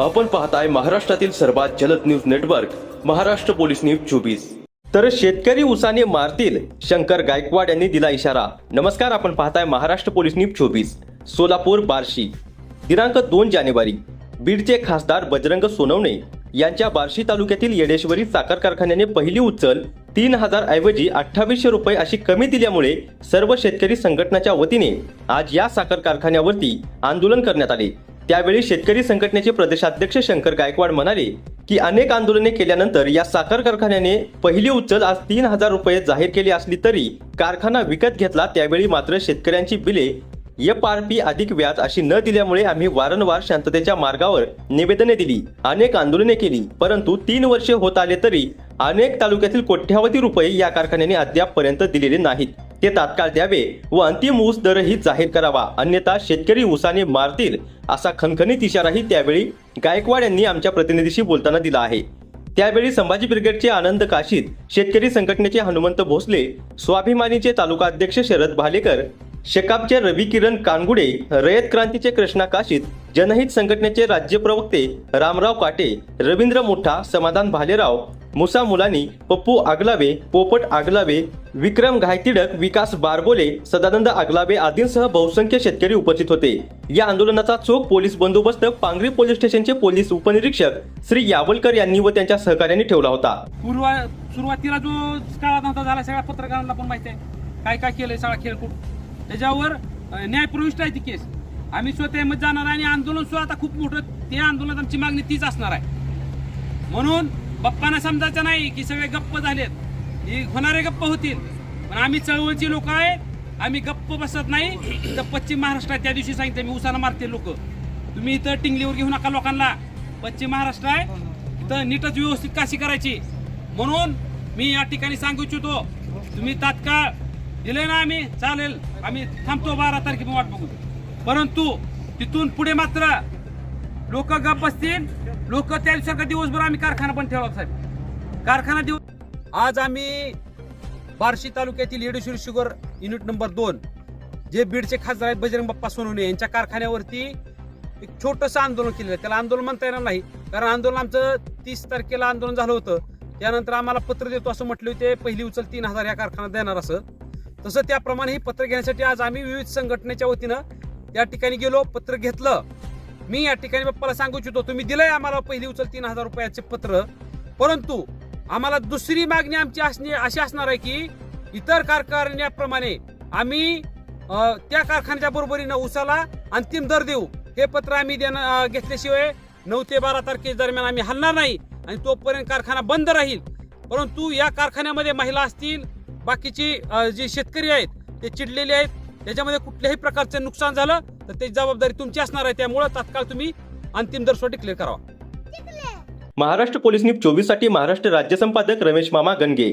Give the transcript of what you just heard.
आपण पाहताय महाराष्ट्रातील सर्वात जलद news network Maharashtra police news चोवीस. तर शेतकरी उसाने मारतील शंकर गायकवाड यांनी दिला इशारा. नमस्कार आपण पाहताय महाराष्ट्र पोलीस न्यूज चोवीस. सोलापूर बार्शी. दिनांक दोन जानेवारी. बीडचे खासदार बजरंग सोनवणे यांच्या बार्शी तालुक्यातील येडेश्वरी साखर कारखान्याने पहिली उचल तीन हजार ऐवजी अठ्ठावीसशे रुपये अशी कमी दिल्यामुळे सर्व शेतकरी संघटनाच्या वतीने आज या साखर कारखान्यावरती आंदोलन करण्यात आले. त्यावेळी शेतकरी संघटनेचे प्रदेशाध्यक्ष शंकर गायकवाड म्हणाले की अनेक आंदोलने केल्यानंतर या साखर कारखान्याने पहिली उचल आज तीन हजार रुपये जाहीर केली असली तरी कारखाना विकत घेतला त्यावेळी मात्र शेतकऱ्यांची बिले एफ आर पी अधिक व्याज अशी न दिल्यामुळे आम्ही वारंवार शांततेच्या मार्गावर निवेदने दिली अनेक आंदोलने केली परंतु तीन वर्षे होत आले तरी अनेक तालुक्यातील कोट्यावधी रुपये या कारखान्याने अद्यापपर्यंत दिलेले नाहीत. ते तात्काळ द्यावे व अंतिम ऊस दरही जाहीर करावा. अन्यथा शेतकरी ऊसाने मारतील असा खणखणीत इशाराही त्यावेळी गायकवाड यांनी आमच्या प्रतिनिधीशी बोलताना दिला आहे. त्यावेळी संभाजी ब्रिगेडचे आनंद काशीद शेतकरी संघटनेचे हनुमंत भोसले स्वाभिमानीचे तालुका अध्यक्ष शरद भालेकर शेकापचे रवी किरण कानगुडे रयत क्रांतीचे कृष्णा काशीद जनहित संघटनेचे राज्य प्रवक्ते रामराव काटे रवींद्र मोठा समाधान भालेराव मुसा मुलानी पप्पू आगलावे पोपट आगलावे विक्रम घायतिडक विकास बारबोले सदानंद आगलावे आदींसह बहुसंख्य शेतकरी उपस्थित होते. या आंदोलनाचा चोख पोलीस बंदोबस्त पांगरी पोलीस स्टेशनचे पोलीस उपनिरीक्षक श्री यावलकर यांनी व त्यांच्या सहकार्याने ठेवला होता. पूर्व सुरुवातीला जो काळा नव्हता झाला सगळ्या पत्रकारांना पण माहिती आहे. काय काय केलंय सगळा खेळकूट. त्याच्यावर न्यायप्रविष्ट आहे ती केस. आम्ही स्वतः मध्ये जाणार आहे आणि आंदोलन सुद्धा आता खूप मोठं ते आंदोलनात आमची मागणी तीच असणार आहे. म्हणून बाप्पांना समजायचं नाही की सगळे गप्प झालेत. ही होणारे गप्प होतील. पण आम्ही चळवळची लोक आहे आम्ही गप्प बसत नाही. तर पश्चिम महाराष्ट्रात त्या दिवशी सांगितलं मी उसाला मारते लोक. तुम्ही इथं टिंगलीवर घेऊ नका लोकांना. पश्चिम महाराष्ट्र आहे. इथं नीटच व्यवस्थित काशी करायची. म्हणून मी या ठिकाणी सांगू इच्छितो तुम्ही तात्काळ दिले ना आम्ही? चालेल. आम्ही थांबतो बारा तारखेला वाट बघू परंतु तिथून पुढे मात्र लोक गप बसतील लोक त्या दिवसारखा दिवसभर आम्ही कारखाना पण ठेवला साहेब. कारखाना दिवस आज आम्ही बार्शी तालुक्यातील येडेश्वर शुगर युनिट नंबर दोन जे बीडचे खासदार आहेत बजरंग बाप्पा सोनवणे यांच्या कारखान्यावरती एक छोटंसं आंदोलन केलेलं आहे. त्याला आंदोलन म्हणता येणार नाही कारण आंदोलन आमचं तीस तारखेला आंदोलन झालं होतं. त्यानंतर आम्हाला पत्र देतो असं म्हटले होते पहिली उचल तीन हजार या कारखान्यात देणार असं. तसं त्याप्रमाणे हे पत्र घेण्यासाठी आज आम्ही विविध संघटनेच्या वतीनं त्या ठिकाणी गेलो पत्र घेतलं. मी या ठिकाणी बाप्पाला सांगू इच्छितो तुम्ही दिलंय आम्हाला पहिली उचल तीन हजार रुपयाचे पत्र. परंतु आम्हाला दुसरी मागणी आमची असणे अशी असणार आहे की इतर कारखान्याप्रमाणे आम्ही त्या कारखान्याच्या बरोबरीनं उसाला अंतिम दर देऊ. हे पत्र आम्ही देणं घेतल्याशिवाय नऊ ते बारा तारखे दरम्यान आम्ही हलणार नाही आणि तोपर्यंत कारखाना बंद राहील. परंतु या कारखान्यामध्ये महिला असतील बाकीची जी जे शेतकरी आहेत ते चिडलेले आहेत त्याच्यामध्ये कुठल्याही प्रकारचं नुकसान झालं तर त्याची जबाबदारी तुमची असणार आहे. त्यामुळं तात्काळ तुम्ही अंतिम दर सुद्धा डिक्लेअर करावा महाराष्ट्र पोलीस न्यूज चोवीससाठी महाराष्ट्र राज्य संपादक रमेश मामा गणगे